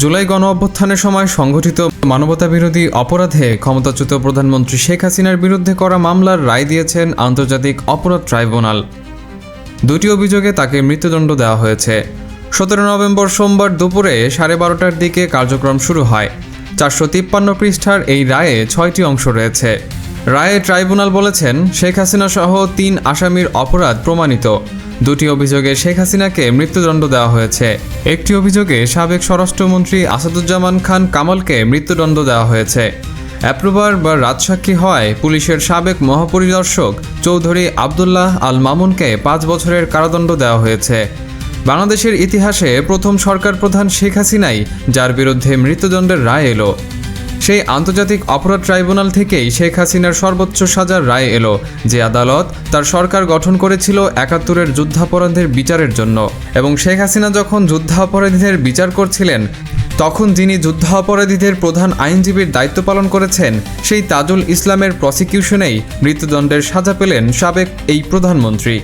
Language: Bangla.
জুলাই গণ অভ্যুত্থানের সময় সংঘটিত মানবতাবিরোধী অপরাধে ক্ষমতাচ্যুত প্রধানমন্ত্রী শেখ হাসিনার বিরুদ্ধে করা মামলার রায় দিয়েছেন আন্তর্জাতিক অপরাধ ট্রাইব্যুনাল। দুটি অভিযোগে তাকে মৃত্যুদণ্ড দেওয়া হয়েছে। সতেরো নভেম্বর সোমবার দুপুরে সাড়ে বারোটার দিকে কার্যক্রম শুরু হয়। চারশো তিপ্পান্ন পৃষ্ঠার এই রায়ে ছয়টি অংশ রয়েছে। রায়ে ট্রাইব্যুনাল বলেছেন, শেখ হাসিনা সহ তিন আসামির অপরাধ প্রমাণিত। দুটি অভিযোগে শেখ হাসিনাকে মৃত্যুদণ্ড দেওয়া হয়েছে। একটি অভিযোগে সাবেক স্বরাষ্ট্রমন্ত্রী আসাদুজ্জামান খান কামালকে মৃত্যুদণ্ড দেওয়া হয়েছে। অ্যাপ্রুভার বা রাজসাক্ষী হওয়ায় পুলিশের সাবেক মহাপরিদর্শক চৌধুরী আবদুল্লাহ আল মামুনকে পাঁচ বছরের কারাদণ্ড দেওয়া হয়েছে। বাংলাদেশের ইতিহাসে প্রথম সরকার প্রধান শেখ হাসিনাই, যার বিরুদ্ধে মৃত্যুদণ্ডের রায় এলো। সেই আন্তর্জাতিক অপরাধ ট্রাইব্যুনাল থেকেই শেখ হাসিনার সর্বোচ্চ সাজার রায় এলো, যে আদালত তার সরকার গঠন করেছিল একাত্তরের যুদ্ধাপরাধের বিচারের জন্য। এবং শেখ হাসিনা যখন যুদ্ধাপরাধীদের বিচার করছিলেন, তখন যিনি যুদ্ধাপরাধীদের প্রধান আইনজীবীর দায়িত্ব পালন করেছেন, সেই তাজুল ইসলামের প্রসিকিউশনেই মৃত্যুদণ্ডের সাজা পেলেন সাবেক এই প্রধানমন্ত্রী।